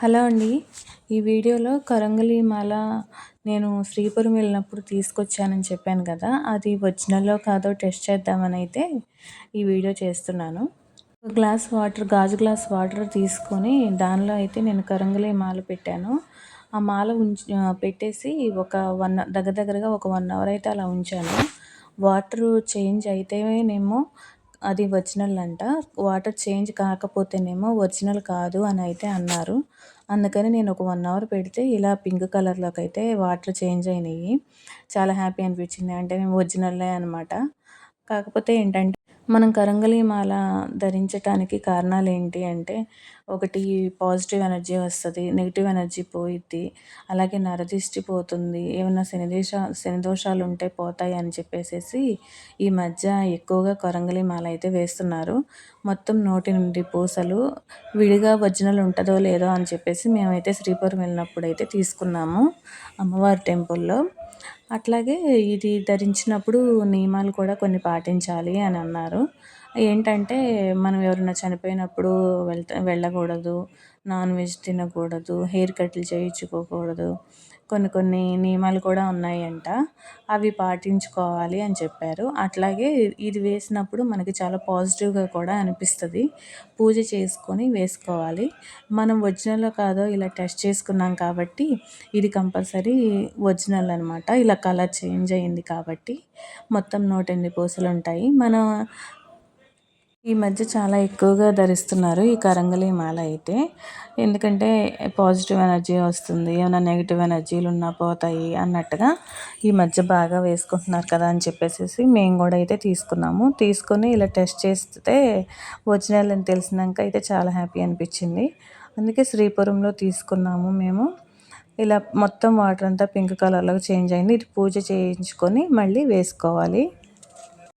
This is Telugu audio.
హలో అండి. ఈ వీడియోలో కరంగలి మాల నేను శ్రీపురం వెళ్ళినప్పుడు తీసుకొచ్చానని చెప్పాను కదా అది ఒరిజినల్లో కాదో టెస్ట్ చేద్దామని అయితే ఈ వీడియో చేస్తున్నాను. ఒక గ్లాస్ వాటర్ గాజు గ్లాస్ వాటర్ తీసుకొని దానిలో అయితే నేను కరంగలి మాల పెట్టాను. ఆ మాల ఉంచి పెట్టేసి ఒక వన్ దగ్గర దగ్గరగా ఒక వన్ అవర్ అయితే అలా ఉంచాను. వాటర్ చేంజ్ అయితేనేమో అది ఒరిజినల్ అంట వాటర్ చేంజ్ కాకపోతేనేమో ఒరిజినల్ కాదు అని అయితే అన్నారు. అందుకని నేను ఒక వన్ అవర్ పెడితే ఇలా పింక్ కలర్లోకి అయితే వాటర్ చేంజ్ అయినాయి. చాలా హ్యాపీ అనిపించింది. అంటే మేము ఒరిజినల్లే అనమాట కాకపోతే ఏంటంటే మనం కరంగలి మాల ధరించటానికి కారణాలు ఏంటి అంటే ఒకటి పాజిటివ్ ఎనర్జీ వస్తుంది నెగిటివ్ ఎనర్జీ పోయిద్ది అలాగే నరదిష్టి పోతుంది ఏమైనా శనిదేశ శనిదోషాలు ఉంటే పోతాయి అని చెప్పేసి ఈ మధ్య ఎక్కువగా కరంగలి మాల అయితే వేస్తున్నారు. మొత్తం నోటి నుండి పూసలు విడిగా ఒరిజినల్ ఉంటుందో లేదో అని చెప్పేసి మేమైతే శ్రీపురం వెళ్ళినప్పుడు అయితే తీసుకున్నాము అమ్మవారి టెంపుల్లో. అట్లాగే ఇది ధరించినప్పుడు నియమాలు కూడా కొన్ని పాటించాలి అని అన్నారు. ఏంటంటే మనం ఎవరైనా చనిపోయినప్పుడు వెళ్తా వెళ్ళకూడదు నాన్ వెజ్ తినకూడదు హెయిర్ కట్లు చేయించుకోకూడదు కొన్ని కొన్ని నియమాలు కూడా ఉన్నాయంట. అవి పాటించుకోవాలి అని చెప్పారు. అట్లాగే ఇది వేసినప్పుడు మనకి చాలా పాజిటివ్గా కూడా అనిపిస్తుంది. పూజ చేసుకొని వేసుకోవాలి. మనం ఒరిజినల్లో కాదో ఇలా టెస్ట్ చేసుకున్నాం కాబట్టి ఇది కంపల్సరీ ఒరిజినల్ అనమాట ఇలా కలర్ చేంజ్ అయింది కాబట్టి మొత్తం నూట ఎనిమిది పూసలు ఉంటాయి మన ఈ మధ్య చాలా ఎక్కువగా ధరిస్తున్నారు ఈ కరంగలి మాల అయితే. ఎందుకంటే పాజిటివ్ ఎనర్జీ వస్తుంది ఏమైనా నెగిటివ్ ఎనర్జీలు ఉన్నా పోతాయి అన్నట్టుగా ఈ మధ్య బాగా వేసుకుంటున్నారు కదా అని చెప్పేసి మేము కూడా అయితే తీసుకున్నాము. తీసుకొని ఇలా టెస్ట్ చేస్తే ఒరిజినల్ అని తెలిసినాక అయితే చాలా హ్యాపీ అనిపించింది. అందుకే శ్రీపురంలో తీసుకున్నాము మేము. ఇలా మొత్తం వాటర్ అంతా పింక్ కలర్లో చేంజ్ అయింది. ఇది పూజ చేయించుకొని మళ్ళీ వేసుకోవాలి.